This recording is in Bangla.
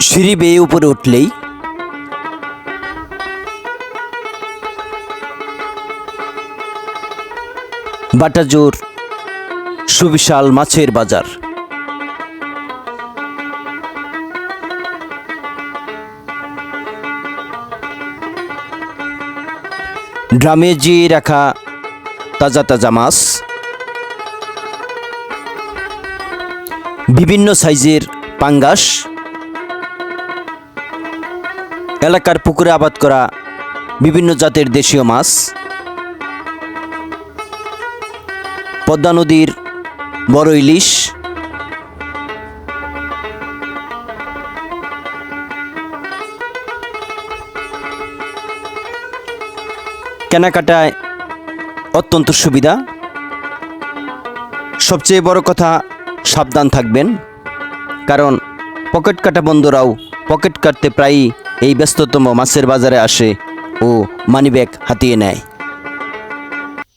সিঁড়ি বেয়ে উপরে উঠলেই বাটাজোর সুবিশাল মাছের বাজার। ড্রামে জিয়ে রাখা তাজা তাজা মাছ বিভিন্ন সাইজের পাঙ্গাস। এলাকার পুকুরে আবাদ করা বিভিন্ন জাতের দেশীয় মাছ। পদ্মা নদীর বড় ইলিশ। কেনাকাটায় অত্যন্ত সুবিধা। সবচেয়ে বড় কথা সাবধান থাকবেন। কারণ পকেট কাটা বন্ধুরাও পকেট কাটতে প্রায়ই এই ব্যস্ততম মাছের বাজারে আসে ও মানিব্যাগ হাতিয়ে নেয়।